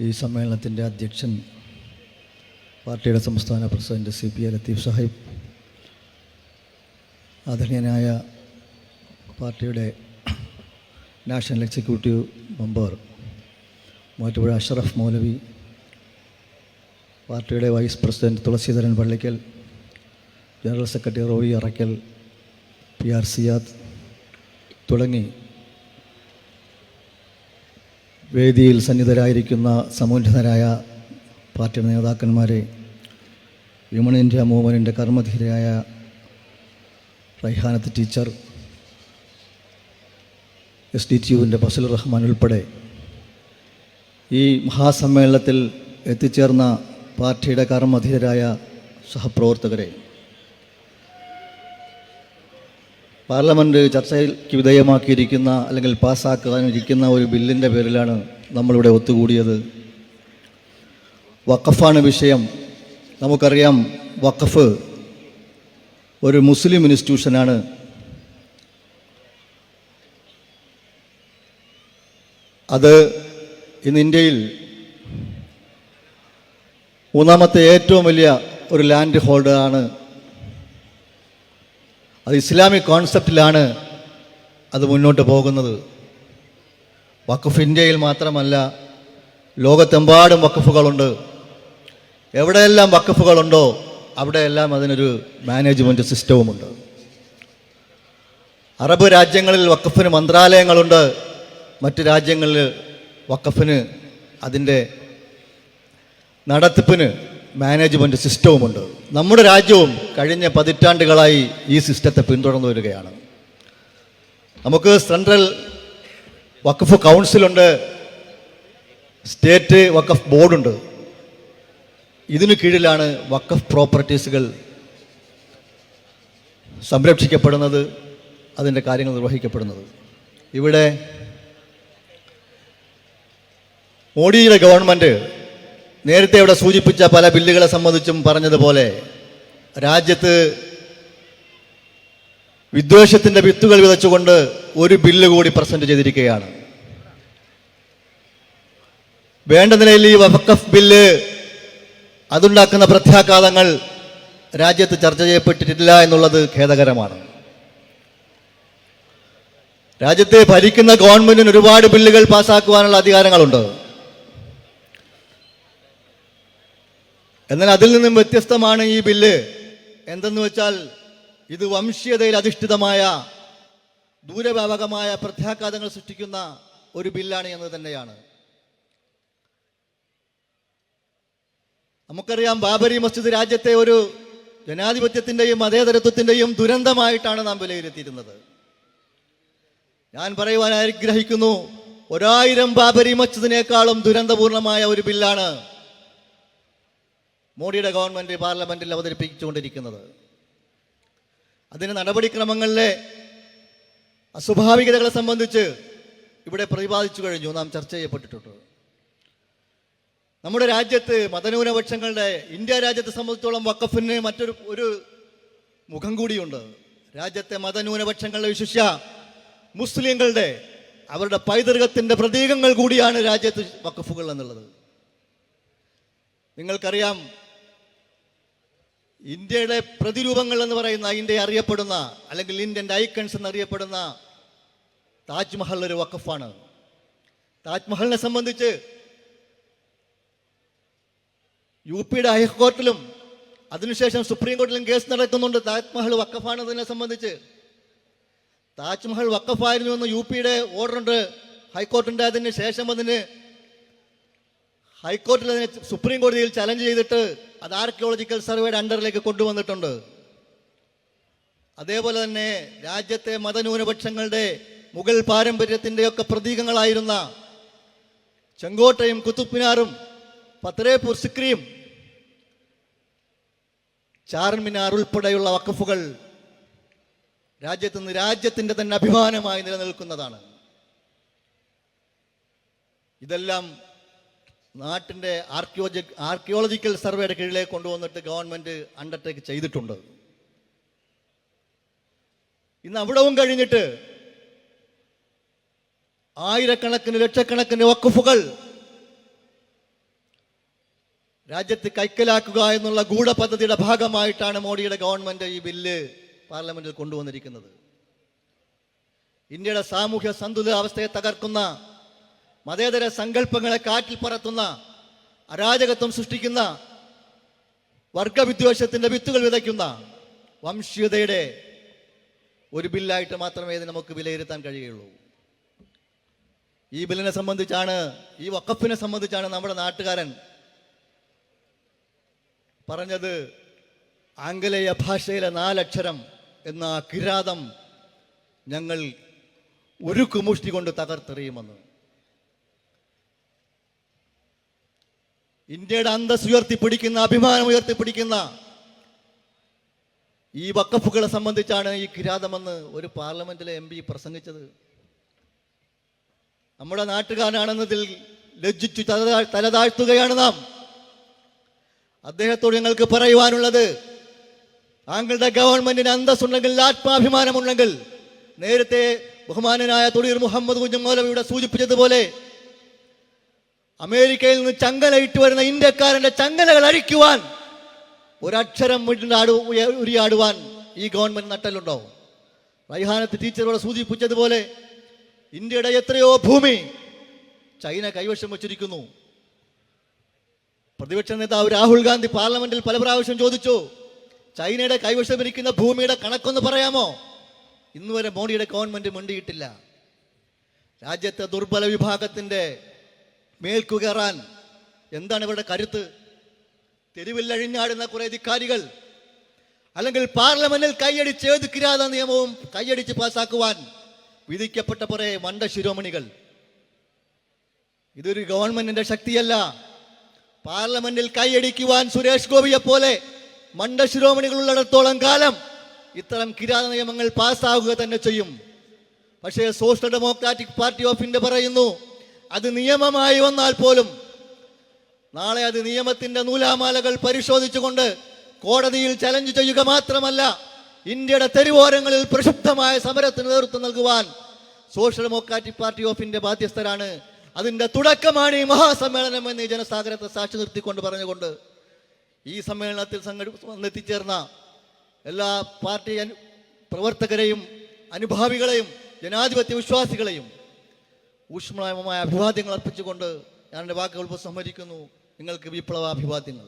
ഈ സമ്മേളനത്തിന്റെ അധ്യക്ഷൻ പാർട്ടിയുടെ സംസ്ഥാന president C P A Latheef Sahib ആദരണീയനായ പാർട്ടിയുടെ national executive member Muvattupuzha Ashraf Moulavi പാർട്ടിയുടെ vice president Thulaseedharan Pallikkal general secretary Roy Arakkal P R Siyad തുടങ്ങി വേദിയിൽ സന്നിധരായിരിക്കുന്ന സമുന്നതരായ പാർട്ടിയുടെ നേതാക്കന്മാരെ വിമൺ ഇന്ത്യ മൂവ്മെന്റിന്റെ കർമ്മധീരയായ Raihanath teacher S D T യുവിന്റെ Rahman ഉൾപ്പെടെ ഈ മഹാസമ്മേളനത്തിൽ എത്തിച്ചേർന്ന പാർട്ടിയുടെ കർമ്മധീരരായ സഹപ്രവർത്തകരെ പാർലമെന്റ് ചർച്ചയ്ക്ക് വിധേയമാക്കിയിരിക്കുന്ന അല്ലെങ്കിൽ പാസ്സാക്കാനിരിക്കുന്ന ഒരു ബില്ലിന്റെ പേരിലാണ് നമ്മളിവിടെ ഒത്തുകൂടിയത്. വഖഫാണ് വിഷയം. നമുക്കറിയാം വഖഫ് ഒരു മുസ്ലിം ഇൻസ്റ്റിറ്റ്യൂഷനാണ്. അത് ഇന്ന് ഇന്ത്യയിൽ മൂന്നാമത്തെ ഏറ്റവും വലിയ ഒരു ലാൻഡ് ഹോൾഡറാണ് അത് ഇസ്ലാമിക് കോൺസെപ്റ്റിലാണ് അത് മുന്നോട്ട് പോകുന്നത്. വഖഫ് ഇന്ത്യയിൽ മാത്രമല്ല ലോകത്തെമ്പാടും വഖഫുകളുണ്ട്. എവിടെയെല്ലാം വഖഫുകളുണ്ടോ അവിടെയെല്ലാം അതിനൊരു മാനേജ്മെന്റ് സിസ്റ്റവുമുണ്ട്. അറബ് രാജ്യങ്ങളിൽ വഖഫിന് മന്ത്രാലയങ്ങളുണ്ട് മറ്റ് രാജ്യങ്ങളിൽ വഖഫിന് അതിന്റെ നടത്തിപ്പിന് മാനേജ്മെന്റ് സിസ്റ്റവുമുണ്ട് നമ്മുടെ രാജ്യവും കഴിഞ്ഞ പതിറ്റാണ്ടുകളായി ഈ സിസ്റ്റത്തെ പിന്തുടർന്നു വരികയാണ്. നമുക്ക് സെൻട്രൽ വഖഫ് കൗൺസിലുണ്ട് സ്റ്റേറ്റ് വഖഫ് ബോർഡുണ്ട്. ഇതിനു കീഴിലാണ് വഖഫ് പ്രോപ്പർട്ടീസുകൾ സംരക്ഷിക്കപ്പെടുന്നത് അതിന്റെ കാര്യങ്ങൾ നിർവഹിക്കപ്പെടുന്നത്. ഇവിടെ മോഡിയുടെ ഗവൺമെന്റ് നേരത്തെ ഇവിടെ സൂചിപ്പിച്ച പല ബില്ലുകളെ സംബന്ധിച്ചും പറഞ്ഞതുപോലെ രാജ്യത്ത് വിദ്വേഷത്തിന്റെ വിത്തുകൾ വിതച്ചുകൊണ്ട് ഒരു ബില്ല് കൂടി പ്രസന്റ് ചെയ്തിരിക്കുകയാണ്. വേണ്ട നിലയിൽ ഈ വഫക്കഫ് ബില്ല് അതുണ്ടാക്കുന്ന പ്രത്യാഘാതങ്ങൾ രാജ്യത്ത് ചർച്ച ചെയ്യപ്പെട്ടിട്ടില്ല എന്നുള്ളത് ഖേദകരമാണ്. രാജ്യത്തെ ഭരിക്കുന്ന ഗവൺമെന്റിന് ഒരുപാട് ബില്ലുകൾ പാസ്സാക്കുവാനുള്ള അധികാരങ്ങളുണ്ട്. എന്നാൽ അതിൽ നിന്നും വ്യത്യസ്തമാണ് ഈ ബില്ല്. എന്തെന്ന് വെച്ചാൽ ഇത് വംശീയതയിൽ അധിഷ്ഠിതമായ ദൂരവ്യാപകമായ പ്രത്യാഘാതങ്ങൾ സൃഷ്ടിക്കുന്ന ഒരു ബില്ലാണ് എന്ന് തന്നെയാണ്. നമുക്കറിയാം ബാബരി മസ്ജിദ് രാജ്യത്തെ ഒരു ജനാധിപത്യത്തിന്റെയും മതേതരത്വത്തിന്റെയും ദുരന്തമായിട്ടാണ് നാം വിലയിരുത്തിയിരുന്നത്. ഞാൻ പറയുവാൻ ആഗ്രഹിക്കുന്നു ഒരായിരം ബാബരി മസ്ജിദിനേക്കാളും ദുരന്തപൂർണമായ ഒരു ബില്ലാണ് മോഡിയുടെ ഗവൺമെന്റ് പാർലമെന്റിൽ അവതരിപ്പിച്ചുകൊണ്ടിരിക്കുന്നത്. അതിന് നടപടിക്രമങ്ങളിലെ അസ്വാഭാവികതകളെ സംബന്ധിച്ച് ഇവിടെ പ്രതിപാദിച്ചു കഴിഞ്ഞു. നാം ചർച്ച ചെയ്യപ്പെട്ടിട്ടുണ്ട്. നമ്മുടെ രാജ്യത്ത് മതന്യൂനപക്ഷങ്ങളുടെ ഇന്ത്യ രാജ്യത്തെ സംബന്ധിച്ചോളം വക്കഫിന് മറ്റൊരു ഒരു മുഖം കൂടിയുണ്ട്. രാജ്യത്തെ മതന്യൂനപക്ഷങ്ങളുടെ വിശിഷ്യ മുസ്ലിങ്ങളുടെ അവരുടെ പൈതൃകത്തിന്റെ പ്രതീകങ്ങൾ കൂടിയാണ് രാജ്യത്ത് വക്കഫുകൾ എന്നുള്ളത്. നിങ്ങൾക്കറിയാം ഇന്ത്യയുടെ പ്രതിരൂപങ്ങൾ എന്ന് പറയുന്ന ഇന്ത്യ അറിയപ്പെടുന്ന അല്ലെങ്കിൽ ഇന്ത്യൻ ഐക്കൺസ് എന്നറിയപ്പെടുന്ന താജ്മഹൽ ഒരു വക്കഫാണ് താജ്മഹലിനെ സംബന്ധിച്ച് യു പിയുടെ ഹൈക്കോർട്ടിലും അതിനുശേഷം സുപ്രീം കോടതിയിലും കേസ് നടക്കുന്നുണ്ട്. താജ്മഹൽ വക്കഫാണതിനെ സംബന്ധിച്ച്. താജ്മഹൽ വക്കഫായിരുന്നു എന്ന് യു പിയുടെ ഉണ്ട് ഹൈക്കോർട്ടിന്റെ അതിന് ശേഷം അതിന് ഹൈക്കോർട്ടിൽ അതിനെ സുപ്രീം കോടതിയിൽ ചലഞ്ച് ചെയ്തിട്ട് അത് ആർക്കിയോളജിക്കൽ സർവേയുടെ അണ്ടറിലേക്ക് കൊണ്ടുവന്നിട്ടുണ്ട്. അതേപോലെ തന്നെ രാജ്യത്തെ മതന്യൂനപക്ഷങ്ങളുടെ മുഗൾ പാരമ്പര്യത്തിന്റെയൊക്കെ പ്രതീകങ്ങളായിരുന്ന ചെങ്കോട്ടയും കുത്തുപ്പിനാറും പത്തരേപൂർ സിക്രിയും ചാർമിനാർ ഉൾപ്പെടെയുള്ള വക്കഫുകൾ രാജ്യത്ത് നിന്ന് രാജ്യത്തിന്റെ തന്നെ അഭിമാനമായി നിലനിൽക്കുന്നതാണ്. ഇതെല്ലാം നാട്ടിന്റെ ആർക്കിയോളജി ആർക്കിയോളജിക്കൽ സർവേയുടെ കീഴിലേക്ക് കൊണ്ടുവന്നിട്ട് ഗവൺമെന്റ് അണ്ടർടേക്ക് ചെയ്തിട്ടുണ്ട്. ഇന്ന് അവിടവും കഴിഞ്ഞിട്ട് ആയിരക്കണക്കിന് ലക്ഷക്കണക്കിന് വക്കുഫുകൾ രാജ്യത്ത് കൈക്കലാക്കുക എന്നുള്ള ഗൂഢപദ്ധതിയുടെ ഭാഗമായിട്ടാണ് മോഡിയുടെ ഗവൺമെന്റ് ഈ ബില്ല് പാർലമെന്റിൽ കൊണ്ടുവന്നിരിക്കുന്നത്. ഇന്ത്യയുടെ സാമൂഹ്യ സന്തുലിതാവസ്ഥയെ തകർക്കുന്ന മതേതര സങ്കല്പങ്ങളെ കാറ്റിൽ പറത്തുന്ന അരാജകത്വം സൃഷ്ടിക്കുന്ന വർഗവിദ്വേഷത്തിന്റെ വിത്തുകൾ വിതയ്ക്കുന്ന വംശീയതയുടെ ഒരു ബില്ലായിട്ട് മാത്രമേ ഇത് നമുക്ക് വിലയിരുത്താൻ കഴിയുള്ളൂ. ഈ ബില്ലിനെ സംബന്ധിച്ചാണ് ഈ വക്കഫിനെ സംബന്ധിച്ചാണ് നമ്മുടെ നാട്ടുകാരൻ പറഞ്ഞത് ആംഗലേയ ഭാഷയിലെ നാലക്ഷരം എന്ന കിരാതം ഞങ്ങൾ ഒരു കുമുഷ്ടി കൊണ്ട് തകർത്തെറിയുമെന്ന്. ഇന്ത്യയുടെ അന്തസ് ഉയർത്തിപ്പിടിക്കുന്ന അഭിമാനം ഉയർത്തിപ്പിടിക്കുന്ന ഈ വക്കഫുകളെ സംബന്ധിച്ചാണ് ഈ കിരാതമെന്ന് ഒരു പാർലമെന്റിലെ എം പി പ്രസംഗിച്ചത്. നമ്മുടെ നാട്ടുകാരനാണെന്നതിൽ ലജ്ജിച്ചു തലതാ- തലതാഴ്ത്തുകയാണ് നാം. അദ്ദേഹത്തോട് ഞങ്ങൾക്ക് പറയുവാനുള്ളത് താങ്കളുടെ ഗവൺമെന്റിന് അന്തസ്സുണ്ടെങ്കിൽ ആത്മാഭിമാനമുണ്ടെങ്കിൽ നേരത്തെ ബഹുമാനനായ തൊടിയൂർ മുഹമ്മദ് കുഞ്ഞുമോലവിയുടെ സൂചിപ്പിച്ചതുപോലെ അമേരിക്കയിൽ നിന്ന് ചങ്ങലയിട്ട് വരുന്ന ഇന്ത്യക്കാരന്റെ ചങ്ങലകൾ അഴിക്കുവാൻ ഒരക്ഷരം ഉയ- ഉരിയാടുവാൻ ഈ ഗവൺമെന്റ് നട്ടലുണ്ടോ റൈഹാനത്ത് ടീച്ചറോട് സൂചിപ്പിച്ചതുപോലെ ഇന്ത്യയുടെ എത്രയോ ഭൂമി ചൈന കൈവശം വച്ചിരിക്കുന്നു. പ്രതിപക്ഷ നേതാവ് രാഹുൽ ഗാന്ധി പാർലമെന്റിൽ പല പ്രാവശ്യം ചോദിച്ചു ചൈനയുടെ കൈവശമിരിക്കുന്ന ഭൂമിയുടെ കണക്കൊന്ന് പറയാമോ? ഇന്നുവരെ മോഡിയുടെ ഗവൺമെന്റ് മിണ്ടിയിട്ടില്ല. രാജ്യത്തെ ദുർബല വിഭാഗത്തിന്റെ മേൽക്കു കയറാൻ എന്താണ് ഇവരുടെ കരുത്ത്? തെരുവിൽ അഴിഞ്ഞാടുന്ന കുറെ അല്ലെങ്കിൽ പാർലമെന്റിൽ കൈയടിച്ച് ഏത് കിരാത നിയമവും കൈയടിച്ച് പാസാക്കുവാൻ വിധിക്കപ്പെട്ട കുറെ മണ്ട ശിരോമണികൾ. ഇതൊരു ഗവൺമെന്റിന്റെ ശക്തിയല്ല. പാർലമെന്റിൽ കൈയടിക്കുവാൻ സുരേഷ് ഗോപിയെ പോലെ മണ്ട ശിരോമണികൾ ഉള്ളിടത്തോളം കാലം ഇത്തരം കിരാത നിയമങ്ങൾ പാസ്സാവുക തന്നെ ചെയ്യും. പക്ഷേ social democratic party of India പറയുന്നു അത് നിയമമായി വന്നാൽ പോലും നാളെ അത് നിയമത്തിന്റെ നൂലാമാലകൾ പരിശോധിച്ചുകൊണ്ട് കോടതിയിൽ ചലഞ്ച് ചെയ്യുക മാത്രമല്ല ഇന്ത്യയുടെ തെരുവോരങ്ങളിൽ പ്രക്ഷുബ്ധമായ സമരത്തിന് നേതൃത്വം നൽകുവാൻ social democratic party of India ബാധ്യസ്ഥരാണ്. അതിന്റെ തുടക്കമാണ് ഈ മഹാസമ്മേളനം എന്ന് ഈ ജനസാഗരത്തെ സാക്ഷി നിർത്തിക്കൊണ്ട് പറഞ്ഞുകൊണ്ട് ഈ സമ്മേളനത്തിൽ സംഘടി എല്ലാ പാർട്ടി പ്രവർത്തകരെയും അനുഭാവികളെയും ജനാധിപത്യ വിശ്വാസികളെയും ഊഷ്മളമായ അഭിവാദ്യങ്ങൾ അർപ്പിച്ചുകൊണ്ട് ഞാൻ എന്റെ വാക്കുകൾ ഉപസംഹരിക്കുന്നു. നിങ്ങൾക്ക് വിപ്ലവ വിപ്ലവാഭിവാദ്യങ്ങൾ.